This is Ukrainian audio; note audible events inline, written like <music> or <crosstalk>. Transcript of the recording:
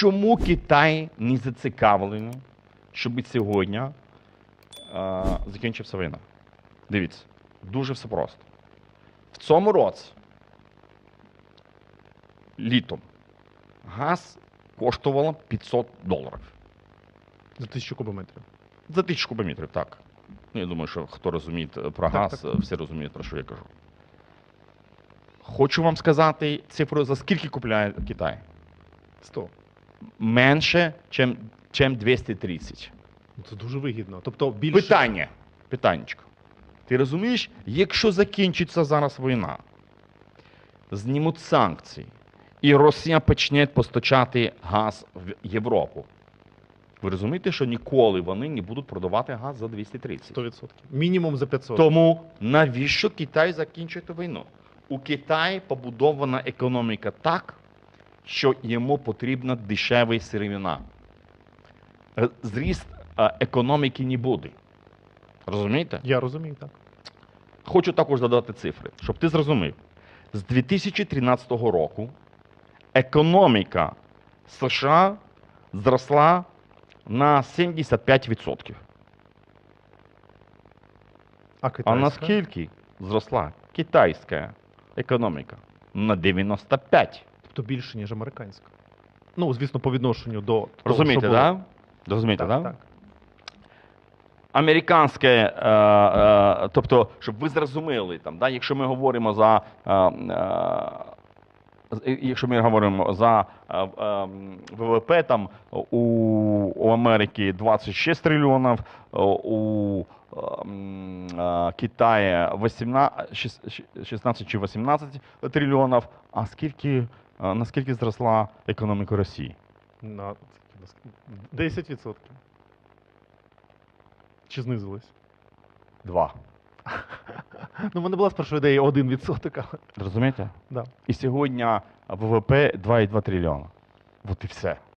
Чому Китай не зацікавлений, щоб сьогодні е, закінчився війна? Дивіться, дуже все просто. В цьому році літом газ коштувало 500 доларів. За тисячу кубометрів. За тисячу кубометрів, так. Ну, я думаю, що хто розуміє е, про Так, газ, так. е, всі розуміють, про що я кажу. Хочу вам сказати цифру, за скільки купляє Китай? 100. Менше, чим, чим 230. Ну, Це дуже вигідно. Тобто більше. Питання. Питаннячко. Ти розумієш, якщо закінчиться зараз війна, знімуть санкції, і Росія почне постачати газ в Європу. Ви розумієте, що ніколи вони не будуть продавати газ за 230? 100%. Мінімум за 500. Тому навіщо Китай закінчити війну? У Китаї побудована економіка так, що йому потрібна дешева сировина. Е, Зріст е, економіки не буде. Розумієте? Я розумію, так. Хочу також додати цифри, щоб ти зрозумів. З 2013 року економіка США зросла на 75%. А А наскільки зросла китайська економіка? На 95. Тобто більше, ніж американська. Ну, звісно, по відношенню до. того, Розумієте, що було. Да? Розумієте, Так, да? так. Американське, е, е, тобто, щоб ви зрозуміли, там, да, якщо ми говоримо за. Е, е, Якщо ми говоримо за е, е, ВВП, там у, Америки 26 трильйонів, е, у Китаї 18, 16 чи 18 трильйонів, а скільки, наскільки зросла економіка Росії? На 10%. Чи знизилось? Два. <laughs> Ну, мене була спершу ідея 1%, але Розумієте? да. І сьогодні ВВП 2,2 трильйона. От і все.